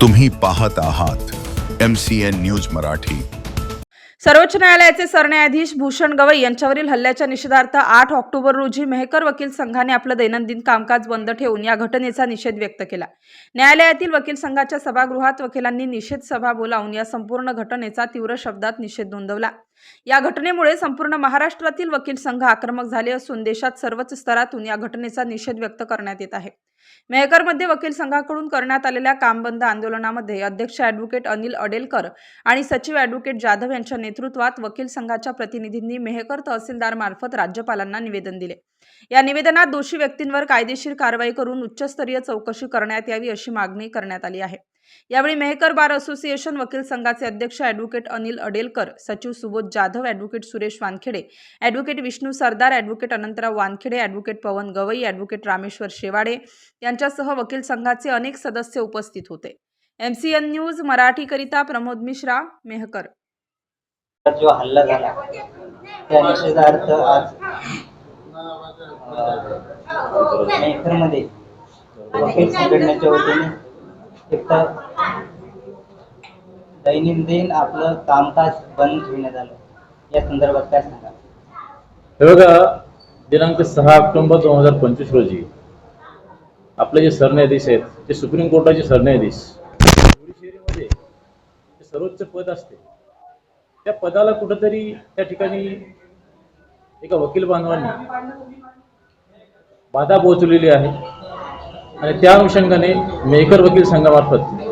तुम्ही पाहत आहात M C N news Marathi. सर्वोच्च न्यायालयाचे सरन्यायाधीश भूषण गवई यांच्यावरील हल्ल्याच्या निषेधार्थ आठ ऑक्टोबर रोजी मेहकर वकील संघाने आपलं दैनंदिन कामकाज बंद ठेवून या घटनेचा निषेध व्यक्त केला. न्यायालयातील वकील संघाच्या सभागृहात वकिलांनी निषेध सभा बोलावून या संपूर्ण घटनेचा तीव्र शब्दात निषेध नोंदवला. या घटनेमुळे संपूर्ण महाराष्ट्रातील वकील संघ आक्रमक झाले असून देशात सर्वच स्तरातून या घटनेचा निषेध व्यक्त करण्यात येत आहे. मेहकरमध्ये वकील संघाकडून करण्यात आलेल्या कामबंद आंदोलनामध्ये अध्यक्ष ॲडव्होकेट अनिल अडेलकर आणि सचिव ॲडव्होकेट जाधव यांच्या नेतृत्वात वकील संघाच्या प्रतिनिधींनी मेहकर तहसीलदारमार्फत राज्यपालांना निवेदन दिले. या निवेदनात दोषी व्यक्तींवर कायदेशीर कारवाई करून उच्चस्तरीय चौकशी करण्यात यावी अशी मागणी करण्यात आली आहे. यावेळी मेहकर बार असोसिएशन वकील संघाचे अध्यक्ष ॲडव्होकेट अनिल अडेलकर सचिव Subodh Jadhav advocate Suresh Wankhede advocate Vishnu Sardar advocate Anantrao Wankhede advocate Pawan Gawai advocate Rameshwar Shewade यांच्यासह वकील संघाचे अनेक सदस्य उपस्थित होते. एम सी एन न्यूज मराठीकरिता प्रमोद मिश्रा मेहकर. जो हल्ला झाला त्या निषेधार्थ आज मेहकरमध्ये वकील संघटनेच्या वतीने एकतर दैनंदिन आपलं कामकाज बंद ठेवण्यात आलं या संदर्भात काय सांगा हे बघा दिनांक सहा ऑक्टोबर दोन हजार पंचवीस रोजी आपले जे सरन्यायाधीश आहेत ते सुप्रीम कोर्टाचे सरन्यायाधीश जुडिशियरीमध्ये सर्वोच्च पद असते त्या पदाला कुठंतरी त्या ठिकाणी एका वकील बांधवांनी बाधा पोहोचवलेली आहे. आणि त्या अनुषंगाने मेकर वकील संघामार्फत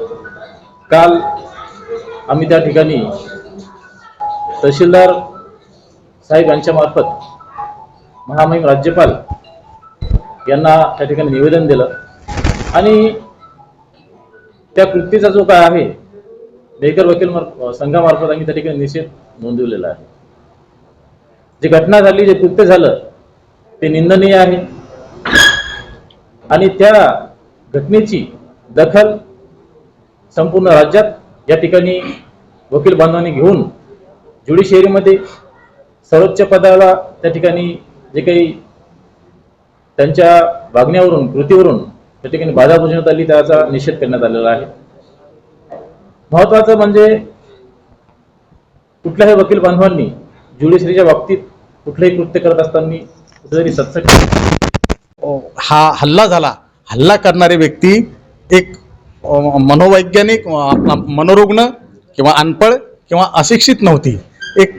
काल आम्ही त्या ठिकाणी तहसीलदार साहेब यांच्या मार्फत महामहिम राज्यपाल यांना त्या ठिकाणी निवेदन दिलं. आणि त्या कृतीचा जो काय आहे बेकर वकील संघामार्फत आम्ही त्या ठिकाणी निषेध नोंदवलेला आहे. जी घटना झाली जे कृत्य झालं ते निंदनीय आहे. आणि त्या घटनेची दखल संपूर्ण राज्यात या ठिकाणी वकील बांधवांनी घेऊन ज्युडिशियरीमध्ये सर्वोच्च पदाला त्या ठिकाणी जे काही त्यांच्या वागण्यावरून कृतीवरून त्या ठिकाणी बाधा बुजवण्यात आली त्याचा निषेध करण्यात आलेला आहे. महत्वाचं म्हणजे कुठल्याही वकील बांधवांनी ज्युडिशरीच्या बाबतीत कुठलंही कृत्य करत असताना कुठेतरी सत्सक हा हल्ला झाला. हल्ला करणारी व्यक्ती एक मनोवैज्ञानिक आपला मनोरुग्ण किंवा अनपळ किंवा अशिक्षित नव्हती. एक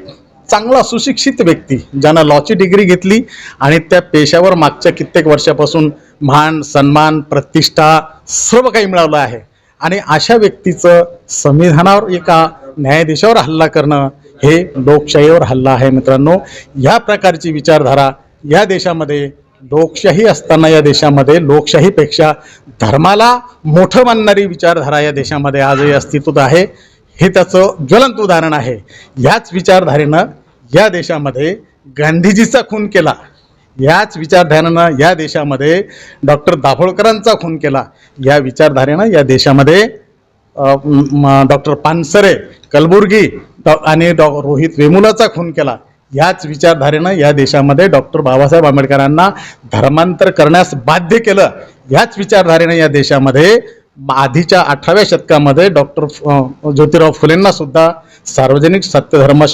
चांगला सुशिक्षित व्यक्ती ज्यानं लॉची डिग्री घेतली आणि त्या पेशावर मागच्या कित्येक वर्षापासून मान सन्मान प्रतिष्ठा सर्व काही मिळवलं आहे. आणि अशा व्यक्तीचं संविधानावर एका न्यायाधीशावर हल्ला करणं हे लोकशाहीवर हल्ला आहे मित्रांनो. या प्रकारची विचारधारा या देशामध्ये लोकशाही असताना या देशामध्ये लोकशाहीपेक्षा धर्माला मोठं मानणारी विचारधारा या देशामध्ये आजही अस्तित्वात आहे. हे त्याचं ज्वलंत उदाहरण आहे. याच विचारधारेनं या देशामध्ये गांधीजीचा खून केला. याच विचारधारेनं या देशामध्ये डॉक्टर दाभोळकरांचा खून केला. या विचारधारेनं या देशामध्ये डॉक्टर पानसरे कलबुर्गी डॉ आणि डॉ रोहित वेमुलाचा खून केला. याच विचारधारेनं या देशामध्ये डॉक्टर बाबासाहेब आंबेडकरांना धर्मांतर करण्यास बाध्य केलं. याच विचारधारेनं या देशामध्ये आधीच्या अठराव्या शतकामध्ये डॉक्टर ज्योतिराव फुलेंना सुद्धा सार्वजनिक सत्यधर्म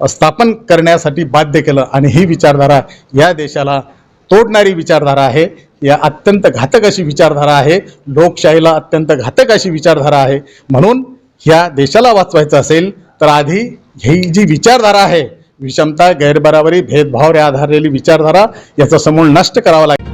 स्थापन करण्यासाठी बाध्य केलं. आणि ही विचारधारा या देशाला तोडणारी विचारधारा आहे. या अत्यंत घातक अशी विचारधारा आहे. लोकशाहीला अत्यंत घातक अशी विचारधारा आहे. म्हणून ह्या देशाला वाचवायचं असेल तर आधी ही जी विचारधारा आहे विषमता गैरबराबरी भेदभावावर आधारलेली विचारधारा याचा समूळ नष्ट करावा लागेल.